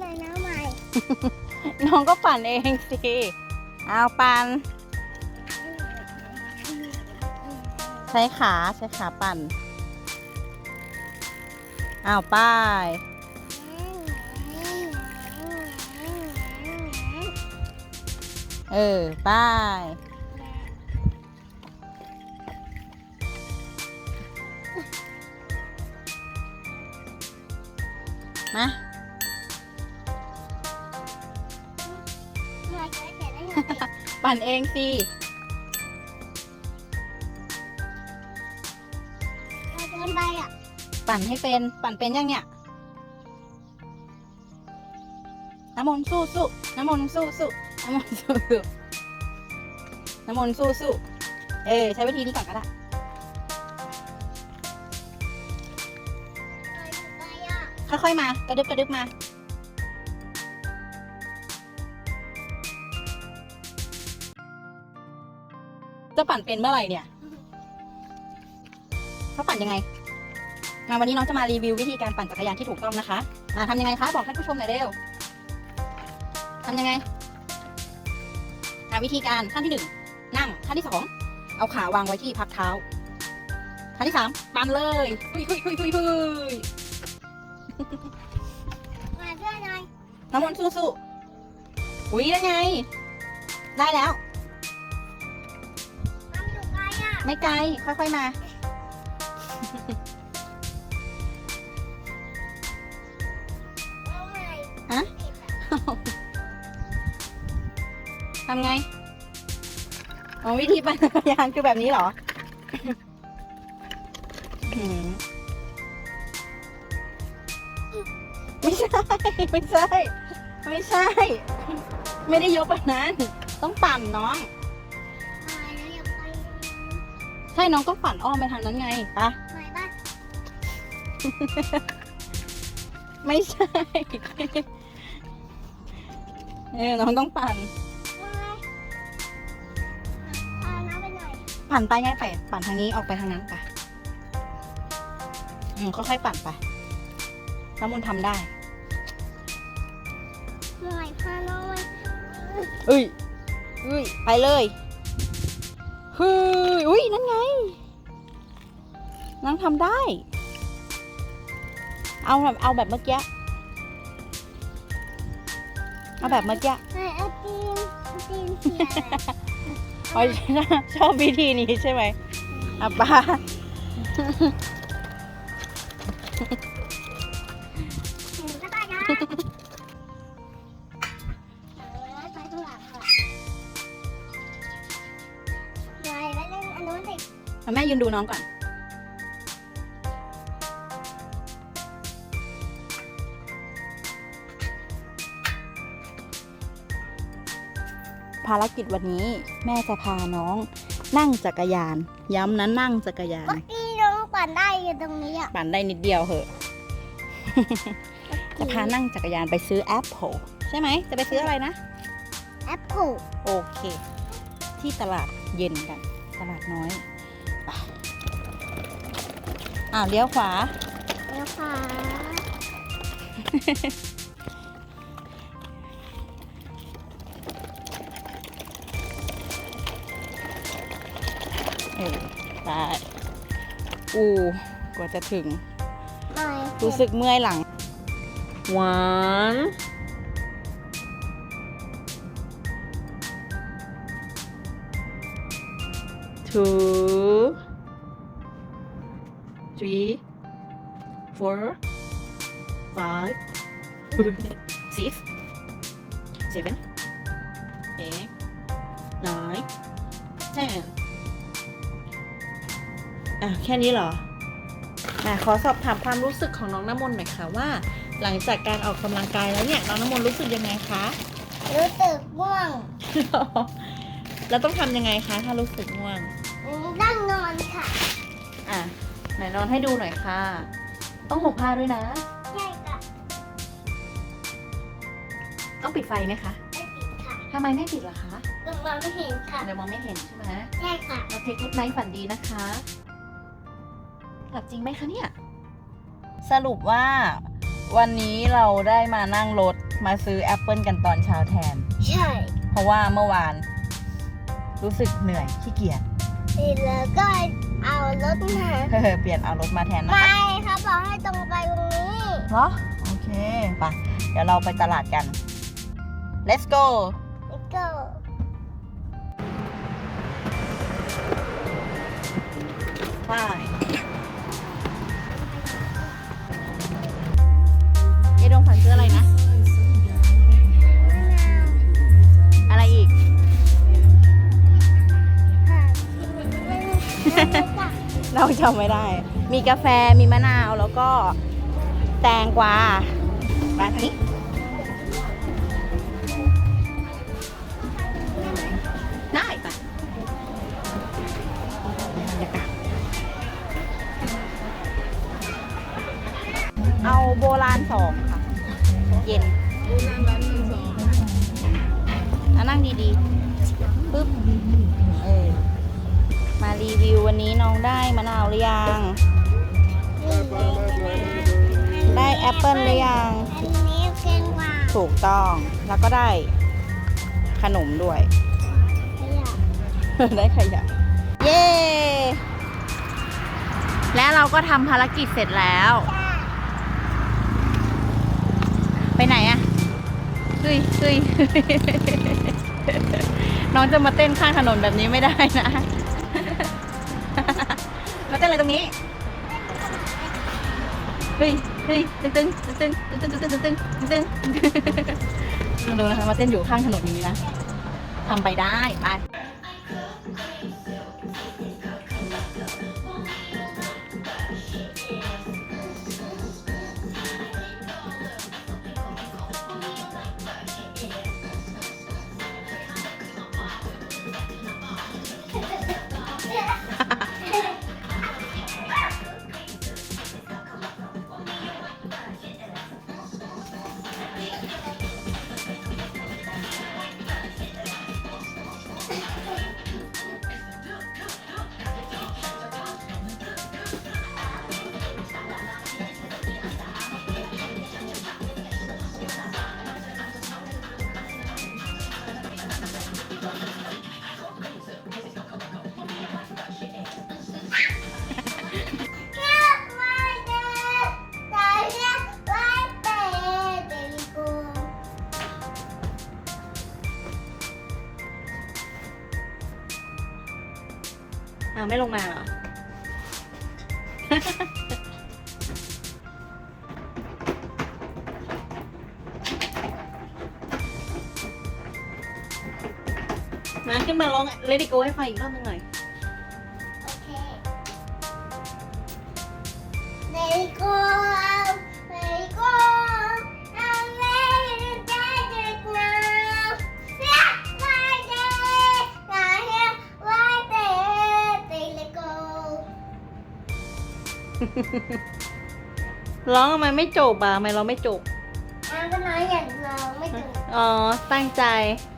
หน่อยนะใหม่ น้องก็ปั่นเองสิ เอาปั่นใช้ขาใช้ขาปั่นอ้าวป้ายเออป้ายมา ปั่นเองสิเราเดินไปอะ ปั่นให้เป็น ปั่นเป็นยังเนี่ย น้ำมนต์สู้สู้น้ำมนต์สู้สู้น้ำมนต์สู้สู้น้ำมนต์สู้สู้เออใช้วิธีนี้ก่อนก็ได้หน่อยอยู่ไปอะค่อยๆมากระดึบกระดึบมา จะปั่นเป็นเมื่อไหร่เนี่ยเขาปั่นยังไง มาวันนี้น้องจะมารีวิววิธีการปั่นจักรยานที่ถูกต้องนะคะอ่าทำยังไงคะ บอกท่านผู้ชมหน่อยเร็วทำยังไงอ่าวิธีการขั้นที่หนึ่งนั่งขั้นที่สองเอาขาวางไว้ที่พักเท้า ขั้นที่สามปั่นเลยหุยหุยหุยหุยหุยมาด้วยหน่อยน้ำมนต์สู้ๆอุ้ยได้ไง ได้แล้ว ไกลอะไม่ไกล ค่อยๆมาเอาใหม่ฮะ ทำไงอ๋อวิธีปั่นจักรยานคือแบบนี้เหรอหืมไม่ใช่ ไม่ใช่ ไม่ใช่ ไม่ได้ยกแบบนั้น ต้องปั่นน้อง น้องต้องปั่นอ้อมไปทางนั้นไงปะหน่อยบ้านไม่ใช่ เออน้องต้องปั่นว่าไงพาน้ำไปหน่อยปั่นไปไงไปปั่นทางนี้ออกไปทางนั้นไปอืมค่อยๆปั่นไปน้ำมนต์ทำได้ หน่อยพาน้องไป เอ้ยเอ้ย ไปเลย เฮ้ยอุ้ยนั่นไงน้องทำได้ เอาแบบเอาแบบเมื่อกี้ เอาแบบเมื่อกี้หน่อยเอาตีนเอาตีนเขียนอ๋อชอบวิธีนี้ใช่ไหมอะป้า ยืนดูน้องก่อน ภารกิจวันนี้แม่จะพาน้องนั่งจักรยาน ย้ำนะนั่งจักรยาน เมื่อกี้น้องปั่นได้อยู่ตรงนี้อะ ปั่นได้นิดเดียวเหอะ จะพานั่งจักรยานไปซื้อแอปเปิลใช่ไหม จะไปซื้ออะไรนะ แอปเปิลโอเค ที่ตลาดเย็นกัน ตลาดน้อยไป อ้าวเลี้ยวขวาแล้วค่ะเออไปอูกว่าจะถึง หน่อยรู้สึกเมื่อยหลัง one two three four five six seven eight nine ten อะ แค่นี้เหรออะขอสอบถามความรู้สึกของน้องน้ำมนต์หน่อยค่ะว่า หลังจากการออกกำลังกายแล้วเนี่ย น้องน้ำมนต์รู้สึกยังไงคะ รู้สึกง่วงแล้วต้องทำยังไงคะ ถ้ารู้สึกง่วง นั่งนอนค่ะ อะ ไหนนอนให้ดูหน่อยค่ะ ต้องห่มผ้าด้วยนะ ใช่ค่ะต้องปิดไฟไหมคะไม่ติดค่ะทำไมไม่ปิดล่ะคะลงมาไม่เห็นค่ะ เดี๋ยวมองไม่เห็นใช่ไหมใช่ค่ะ เราเทคนิคไนท์ฝันดีนะคะหลับจริงไหมคะเนี่ย สรุปว่าวันนี้เราได้มานั่งรถมาซื้อแอปเปิลกันตอนเช้าแทน ใช่ เพราะว่าเมื่อวาน รู้สึกเหนื่อยขี้เกียจ แล้วก็เอารถมาเเปลี่ยนเอารถมาแทนนะไปคะเขาบอกให้ตรงไปตรงนี้เหรอโอเคไปะเดี๋ยวเราไปตลาดกัน let's go แล้วก็ไป จำไม่ได้ มีกาแฟมีมะนาวแล้วก็แตงกวาไปทางนี้ได้ปะบากาศเอาโบราณสองค่ะ เย็นนั่งดีๆ ปึ๊บ เออ มารีวิววันนี้น้องได้มะนาวหรือยัง ได้แอปเปิลหรือยัง อันนี้เกินกว่าถูกต้อง แล้วก็ได้ขนมด้วยขยะได้ขยะ เย้ และเราก็ทำภารกิจเสร็จแล้ว ไปไหนอะเฮ้ยเฮ้ยน้องจะมาเต้นข้างถนนแบบนี้ไม่ได้นะ มาเต้นอะไรตรงนี้เฮ้ยเฮ้ยตึ้งตึ้งตึ้งตึ้งตึ้งตึ้งตึ้งตึ้งตึ้งตึ้งดูนะคะมาเต้นอยู่ข้างถนนอย่างนี้นะทำไปได้ไป ไม่ลงมาเหรอ มาขึ้นมาลอง Let it go ให้ฟังอีกรอบหนึงหน่อย ร้องทำไมไม่จบอะทำไมเราไม่จบอะก็น้อยอย่างเราไม่ถึง อ๋อ ตั้งใจใ